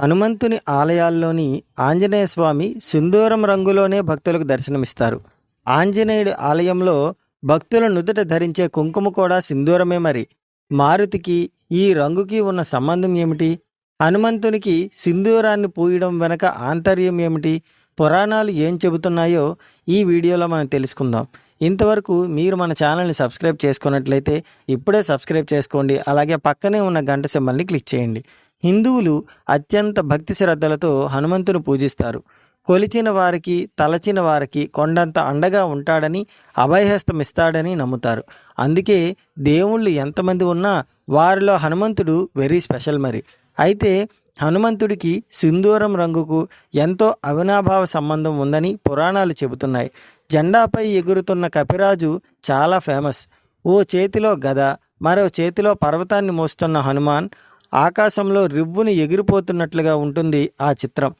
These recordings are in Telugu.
హనుమంతుని ఆలయాల్లోని ఆంజనేయ స్వామి సింధూరం రంగులోనే భక్తులకు దర్శనమిస్తారు. ఆంజనేయుడి ఆలయంలో భక్తుల నుదుట ధరించే కుంకుమ కూడా సింధూరమే మరి. మారుతికి ఈ రంగుకి ఉన్న సంబంధం ఏమిటి? హనుమంతునికి సింధూరాన్ని పూయడం వెనక ఆంతర్యం ఏమిటి? పురాణాలు ఏం చెబుతున్నాయో ఈ వీడియోలో మనం తెలుసుకుందాం. ఇంతవరకు మీరు మన ఛానల్ని సబ్స్క్రైబ్ చేసుకున్నట్లయితే ఇప్పుడే సబ్స్క్రైబ్ చేసుకోండి. అలాగే పక్కనే ఉన్న గంట సింబల్ని క్లిక్ చేయండి. హిందువులు అత్యంత భక్తి శ్రద్ధలతో హనుమంతుని పూజిస్తారు. కొలిచిన వారికి తలచిన వారికి కొండంత అండగా ఉంటాడని అభయహస్తమిస్తాడని నమ్ముతారు. అందుకే దేవుళ్ళు ఎంతమంది ఉన్నా వారిలో హనుమంతుడు వెరీ స్పెషల్ మరి. అయితే హనుమంతుడికి సింధూరం రంగుకు ఎంతో అవినాభావ సంబంధం ఉందని పురాణాలు చెబుతున్నాయి. జెండాపై ఎగురుతున్న కపిరాజు చాలా ఫేమస్. ఓ చేతిలో గద మరో చేతిలో పర్వతాన్ని మోస్తున్న హనుమాన్ ఆకాశంలో రివ్వుని ఎగిరిపోతున్నట్లుగా ఉంటుంది ఆ చిత్రం.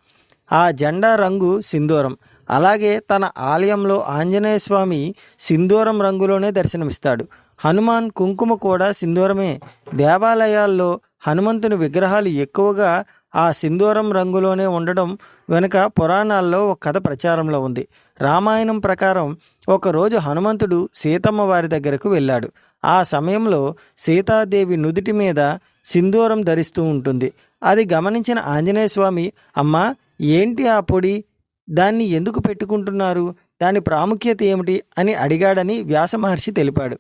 ఆ జెండా రంగు సింధూరం. అలాగే తన ఆలయంలో ఆంజనేయ స్వామి సింధూరం రంగులోనే దర్శనమిస్తాడు. హనుమాన్ కుంకుమ కూడా సింధూరమే. దేవాలయాల్లో హనుమంతుని విగ్రహాలు ఎక్కువగా ఆ సింధూరం రంగులోనే ఉండడం వెనుక పురాణాల్లో ఒక కథ ప్రచారంలో ఉంది. రామాయణం ప్రకారం ఒకరోజు హనుమంతుడు సీతమ్మ వారి దగ్గరకు వెళ్ళాడు. ఆ సమయంలో సీతాదేవి నుదుటి మీద సింధూరం ధరిస్తూ ఉంటుంది. అది గమనించిన ఆంజనేయ స్వామి అమ్మా ఏంటి ఆ పొడి? దాన్ని ఎందుకు పెట్టుకుంటున్నారు? దాని ప్రాముఖ్యత ఏమిటి? అని అడిగాడని వ్యాస మహర్షి తెలిపాడు.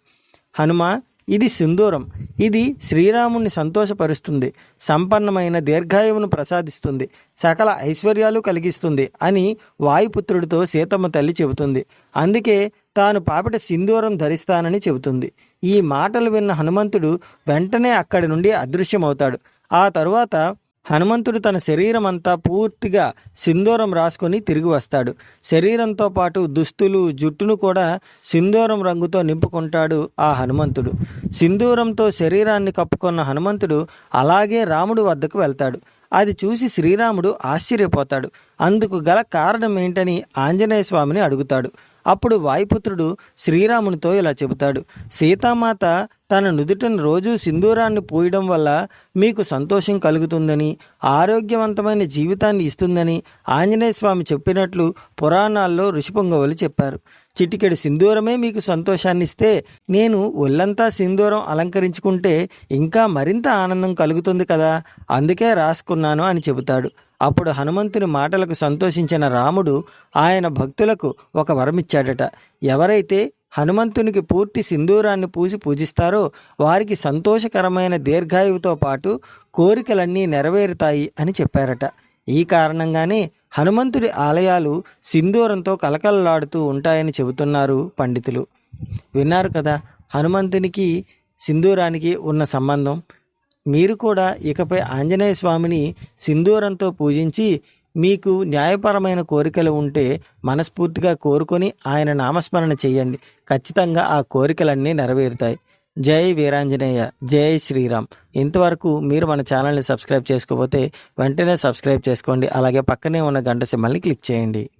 హనుమ ఇది సింధూరం. ఇది శ్రీరాముణ్ణి సంతోషపరుస్తుంది. సంపన్నమైన దీర్ఘాయువును ప్రసాదిస్తుంది. సకల ఐశ్వర్యాలు కలిగిస్తుంది అని వాయుపుత్రుడితో సీతమ్మ తల్లి చెబుతుంది. అందుకే తాను పాపిట సింధూరం ధరిస్తానని చెబుతుంది. ఈ మాటలు విన్న హనుమంతుడు వెంటనే అక్కడి నుండి అదృశ్యమవుతాడు. ఆ తరువాత హనుమంతుడు తన శరీరం అంతా పూర్తిగా సింధూరం రాసుకొని తిరిగి వస్తాడు. శరీరంతో పాటు దుస్తులు జుట్టును కూడా సింధూరం రంగుతో నింపుకుంటాడు ఆ హనుమంతుడు. సింధూరంతో శరీరాన్ని కప్పుకున్న హనుమంతుడు అలాగే రాముడు వద్దకు వెళ్తాడు. అది చూసి శ్రీరాముడు ఆశ్చర్యపోతాడు. అందుకు గల కారణం ఏంటని ఆంజనేయ స్వామిని అడుగుతాడు. అప్పుడు వాయుపుత్రుడు శ్రీరామునితో ఇలా చెబుతాడు సీతామాత తన నుదుటను రోజు సింధూరాన్ని పూయడం వల్ల మీకు సంతోషం కలుగుతుందని ఆరోగ్యవంతమైన జీవితాన్ని ఇస్తుందని ఆంజనేయ స్వామి చెప్పినట్లు పురాణాల్లో ఋషిపొంగవలు చెప్పారు. చిటికెడు సింధూరమే మీకు సంతోషాన్ని ఇస్తే నేను ఒళ్ళంతా సింధూరం అలంకరించుకుంటే ఇంకా మరింత ఆనందం కలుగుతుంది కదా అందుకే రాసుకున్నాను అని చెబుతాడు. అప్పుడు హనుమంతుని మాటలకు సంతోషించిన రాముడు ఆయన భక్తులకు ఒక వరమిచ్చాడట. ఎవరైతే హనుమంతునికి పూర్తి సింధూరాన్ని పూసి పూజిస్తారో వారికి సంతోషకరమైన దీర్ఘాయువుతో పాటు కోరికలన్నీ నెరవేరుతాయి అని చెప్పారట. ఈ కారణంగానే హనుమంతుడి ఆలయాలు సింధూరంతో కలకలలాడుతూ ఉంటాయని చెబుతున్నారు పండితులు. విన్నారు కదా హనుమంతునికి సింధూరానికి ఉన్న సంబంధం? మీరు కూడా ఇకపై ఆంజనేయ స్వామిని సింధూరంతో పూజించి మీకు న్యాయపరమైన కోరికలు ఉంటే మనస్ఫూర్తిగా కోరుకొని ఆయన నామస్మరణ చేయండి. ఖచ్చితంగా ఆ కోరికలన్నీ నెరవేరుతాయి. జై వీరాంజనేయ జై శ్రీరామ్. ఇంతవరకు మీరు మన ఛానల్ని సబ్స్క్రైబ్ చేసుకోకపోతే వెంటనే సబ్స్క్రైబ్ చేసుకోండి. అలాగే పక్కనే ఉన్న గంట సింబల్ని క్లిక్ చేయండి.